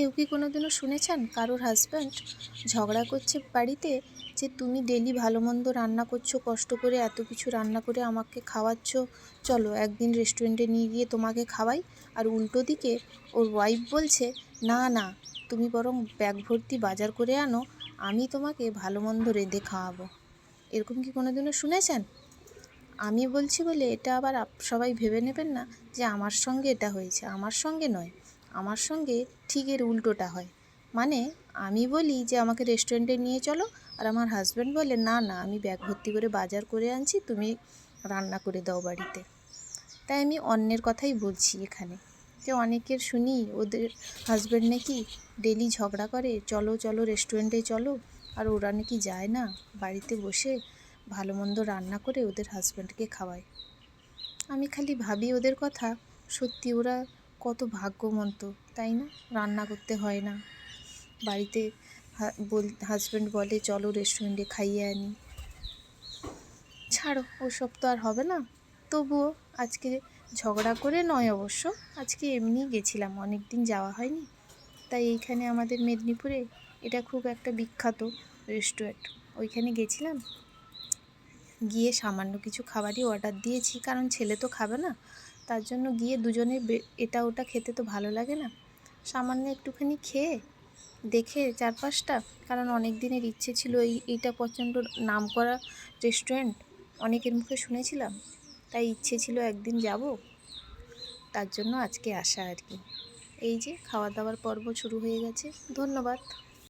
কেউ কি কোনোদিনও শুনেছেন কারোর হাজব্যান্ড ঝগড়া করছে বাড়িতে যে তুমি ডেলি ভালো মন্দ রান্না করছ, কষ্ট করে এত কিছু রান্না করে আমাকে খাওয়াচ্ছ? চলো একদিন রেস্টুরেন্টে নিয়ে গিয়ে তোমাকে খাওয়াই। আর উল্টো দিকে ওর ওয়াইফ বলছে, না না, তুমি বরং ব্যাগ ভর্তি বাজার করে আনো, আমি তোমাকে ভালো মন্দ রেঁধে খাওয়াবো। এরকম কি কোনোদিনও শুনেছেন? আমি বলছি বলে এটা আবার সবাই ভেবে নেবেন না যে আমার সঙ্গে এটা হয়েছে, আমার সঙ্গে নয়। আমার সঙ্গে ঠিক এর উল্টোটা হয়। মানে আমি বলি যে, আমাকে রেস্টুরেন্টে নিয়ে চলো। আর আমার হাজব্যান্ড বলে, না না, আমি ব্যাগ ভর্তি করে বাজার করে আনছি, তুমি রান্না করে দাও বাড়িতে। তাই আমি অন্যের কথাই বলছি এখানে। যে অনেকের শুনি, ওদের হাজব্যান্ড নাকি ডেলি ঝগড়া করে, চলো চলো রেস্টুরেন্টে চলো। আর ওরা নাকি যায় না, বাড়িতে বসে ভালো মন্দ রান্না করে ওদের হাজব্যান্ডকে খাওয়ায়। আমি খালি ভাবি ওদের কথা, সত্যি ওরা কত ভাগ্যমন্ত, তাই না? রান্না করতে হয় না। বাড়িতে বল হাজব্যান্ড বলে, চলো রেস্টুরেন্টে খাইয়ে আনি। ছাড়ো, ওসব তো আর হবে না। তবুও আজকে ঝগড়া করে নয় অবশ্য, আজকে এমনি গেছিলাম অনেক দিন যাওয়া হয়নি। তাই এইখানে আমাদের মেদিনীপুরে এটা খুব একটা বিখ্যাত রেস্টুরেন্ট ওইখানে গেছিলাম। গিয়ে সামান্য কিছু খাবারই অর্ডার দিয়েছি, কারণ ছেলে তো খাবে না। তার জন্য গিয়ে দুজনে এটা ওটা খেতে তো ভালো লাগে না। সামান্য একটুখানি খেয়ে দেখে চারপাশটা, কারণ অনেক দিনের ইচ্ছে ছিল এই, এইটা প্রচণ্ড নাম করা রেস্টুরেন্ট অনেকের মুখে শুনেছিলাম, তাই ইচ্ছে ছিল একদিন যাব। তার জন্য আজকে আসা আর কি। এই যে খাওয়া দাওয়ার পর্ব শুরু হয়ে গেছে। ধন্যবাদ।